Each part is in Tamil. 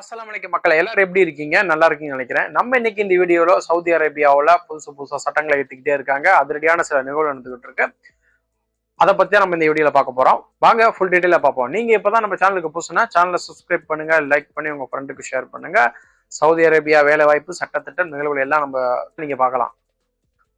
அஸ்லாம் வலைக்கு மக்களை எல்லாரும் எப்படி இருக்கீங்க? நல்லா இருக்கீங்கன்னு நினைக்கிறேன். நம்ம இன்னைக்கு இந்த வீடியோல சவுதி அரேபியாவில் புதுசு புதுசாக சட்டங்களை எடுத்துக்கிட்டே இருக்காங்க. அதிரடியான சில நிகழ்வு நடந்துகிட்டு இருக்கு. அதை பத்தி நம்ம இந்த வீடியோவில் பார்க்க போறோம். வாங்க ஃபுல் டீட்டெயில பார்ப்போம். நீங்க இப்பதான் நம்ம சேனலுக்கு புதுசுனா சேனலை சப்ஸ்கிரைப் பண்ணுங்க லைக் பண்ணி உங்க ஃப்ரெண்டுக்கு ஷேர் பண்ணுங்க. சவுதி அரேபியா வேலை வாய்ப்பு சட்டத்திட்ட நிகழ்வுகள் எல்லாம் நம்ம நீங்க பார்க்கலாம்.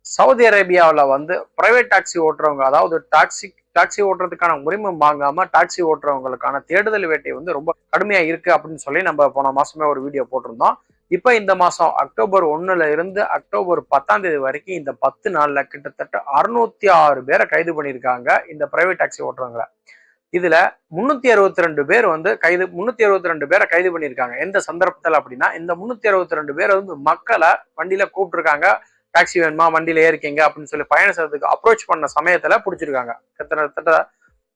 சவுதி அரேபியாவில் வந்து பிரைவேட் டாக்ஸி ஓட்டுறவங்க அதாவது டாக்ஸி டாக்ஸி ஓட்டுறதுக்கான உரிமம் வாங்காம டாக்ஸி ஓட்டுறவங்களுக்கான தேடுதல் வேட்டை வந்து ரொம்ப கடுமையா இருக்கு அப்படின்னு சொல்லி நம்ம போன மாசமே ஒரு வீடியோ போட்டிருந்தோம். இப்போ இந்த மாசம் அக்டோபர் ஒண்ணுல இருந்து அக்டோபர் பத்தாம் தேதி வரைக்கும் இந்த பத்து நாள்ல கிட்டத்தட்ட அறுநூத்தி ஆறு பேரை கைது பண்ணியிருக்காங்க இந்த பிரைவேட் டாக்ஸி ஓட்டுறவங்களை. இதுல முன்னூத்தி அறுபத்தி ரெண்டு பேர் வந்து கைது முன்னூத்தி அறுபத்தி ரெண்டு பேரை கைது பண்ணியிருக்காங்க. எந்த சந்தர்ப்பத்தில் அப்படின்னா இந்த முன்னூத்தி அறுபத்தி ரெண்டு பேரை வந்து மக்களை வண்டியில கூப்பிட்டுருக்காங்க. டாக்ஸி வேணுமா? வண்டியில ஏறிக்கீங்க அப்படின்னு சொல்லி பயணம் செய்யறதுக்கு அப்ரோச் பண்ண சமயத்துல பிடிச்சிருக்காங்க. கிட்டத்தட்ட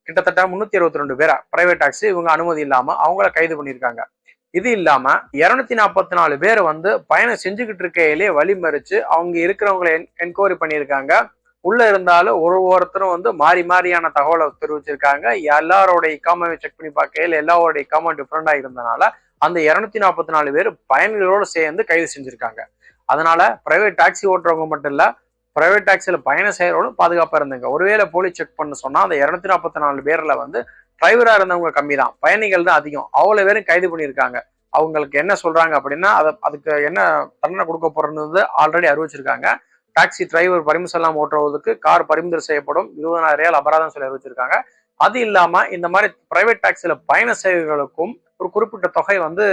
கிட்டத்தட்ட முன்னூத்தி அறுபத்தி ரெண்டு பேரை பிரைவேட் டாக்ஸி இவங்க அனுமதி இல்லாம அவங்கள கைது பண்ணியிருக்காங்க. இது இல்லாம இருநூத்தி நாற்பத்தி நாலு பேர் வந்து பயணம் செஞ்சுக்கிட்டு இருக்கையிலே வழி மறிச்சு அவங்க இருக்கிறவங்களை என்கொயரி பண்ணியிருக்காங்க. உள்ள இருந்தாலும் ஒரு ஒருத்தரும் வந்து மாறி மாறியான தகவலை தெரிவிச்சிருக்காங்க. எல்லாரோட இக்காமை செக் பண்ணி பார்க்கையில் எல்லாரோட இக்காம டிஃப்ரெண்டாக இருந்தனால அந்த இரநூத்தி நாற்பத்தி நாலு பேர் பயணிகளோடு சேர்ந்து கைது செஞ்சுருக்காங்க. அதனால பிரைவேட் டாக்ஸி ஓட்டுறவங்க மட்டும் இல்லை பிரைவேட் டாக்ஸியில் பயணம் செய்கிறவங்களும் பாதுகாப்பாக இருந்துங்க. ஒருவேளை போலீஸ் செக் பண்ண சொன்னால் அந்த இரநூத்தி நாற்பத்தி நாலு பேரில் வந்து டிரைவராக இருந்தவங்க கம்மி தான் பயணிகள் தான் அதிகம். அவ்வளோ பேரும் கைது பண்ணியிருக்காங்க. அவங்களுக்கு என்ன சொல்கிறாங்க அப்படின்னா அதை அதுக்கு என்ன தண்டனை கொடுக்க போகிறது ஆல்ரெடி அறிவிச்சிருக்காங்க. டாக்ஸி டிரைவர் பரிமிஷன் இல்லாம ஓட்டுறதுக்கு கார் பறிமுதல் செய்யப்படும். இருபதாயிரம் ரியால் அபராதம் சொல்லி அறிவிச்சிருக்காங்க. அது இல்லாமல் இந்த மாதிரி பிரைவேட் டாக்ஸியில் பயண சேவைகளுக்கும் ஒரு குறிப்பிட்ட தொகை வந்து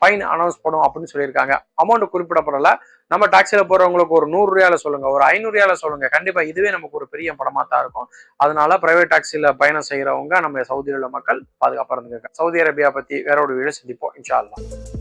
ஃபைன் அனௌன்ஸ் பண்ணும் அப்படின்னு சொல்லியிருக்காங்க. அமௌண்ட் குறிப்பிடப்படல. நம்ம டாக்ஸியில் போறவங்களுக்கு ஒரு நூறு ரூபாயில சொல்லுங்க. ஒரு ஐநூறு ரியால சொல்லுங்க. கண்டிப்பாக இதுவே நமக்கு ஒரு பெரிய படமாக தான் இருக்கும். அதனால பிரைவேட் டாக்ஸியில் பயணம் செய்யறவங்க நம்ம சவுதியில் உள்ள மக்கள் பாதுகாப்பாக இருந்துங்க சவுதி அரேபியா பற்றி வேற ஒரு வீடியோ சந்திப்போம். இன்ஷா அல்லாஹ்